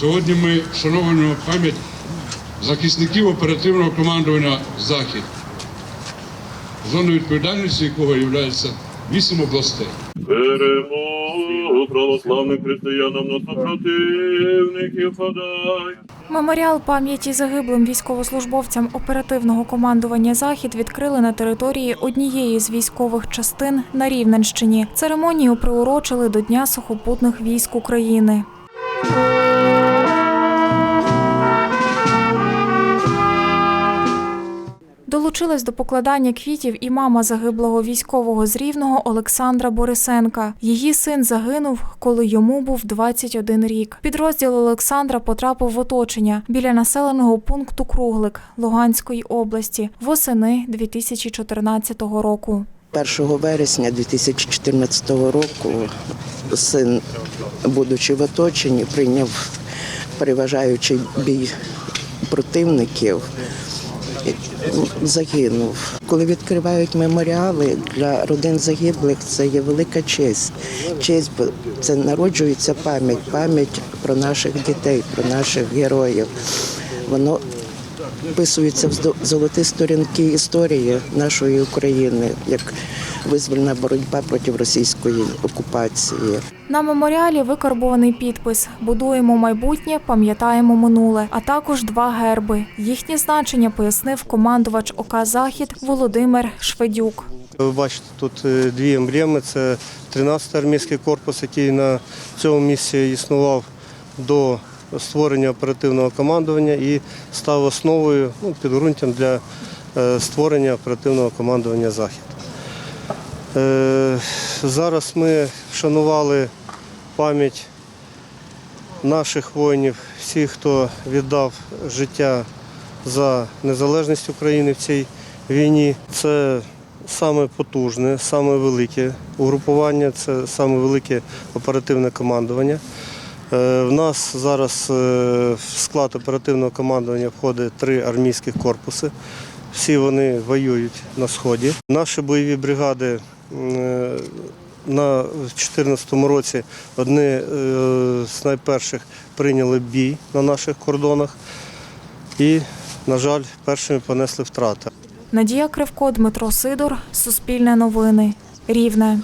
Сьогодні ми вшановуємо пам'ять захисників оперативного командування Захід, зоною відповідальності якого є вісім областей. Перемогу православним християнам на супротивників подай. Меморіал пам'яті загиблим військовослужбовцям оперативного командування Захід відкрили на території однієї з військових частин на Рівненщині. Церемонію приурочили до Дня сухопутних військ України. Долучилась до покладання квітів і мама загиблого військового з Рівного Олександра Борисенка. Її син загинув, коли йому був 21 рік. Підрозділ Олександра потрапив в оточення біля населеного пункту Круглик Луганської області восени 2014 року. 1 вересня 2014 року син, будучи в оточенні, прийняв переважаючий бій противників. Загинув. Коли відкривають меморіали для родин загиблих, це є велика честь. Честь, бо це народжується пам'ять, пам'ять про наших дітей, про наших героїв. Воно вписується в золоті сторінки історії нашої України як визвольна боротьба проти російської окупації. На меморіалі викарбований підпис Будуємо майбутнє, пам'ятаємо минуле, а також два герби. Їхнє значення пояснив командувач ОК Захід Володимир Шведюк. Ви бачите, тут е, дві емблеми. Це 13-й армійський корпус, який на цьому місці існував до створення оперативного командування і став основою ну, підґрунтям для е, створення оперативного командування Захід. Е, Зараз ми вшанували пам'ять наших воїнів, всіх, хто віддав життя за незалежність України в цій війні. Це саме потужне, саме велике угрупування, це саме велике оперативне командування. Е, В нас зараз е, в склад оперативного командування входить три армійських корпуси. Всі вони воюють на сході. Наші бойові бригади е, на 2014 році одні з найперших прийняли бій на наших кордонах і, на жаль, першими понесли втрати. Надія Кривко, Дмитро Сидор, Суспільне новини, Рівне.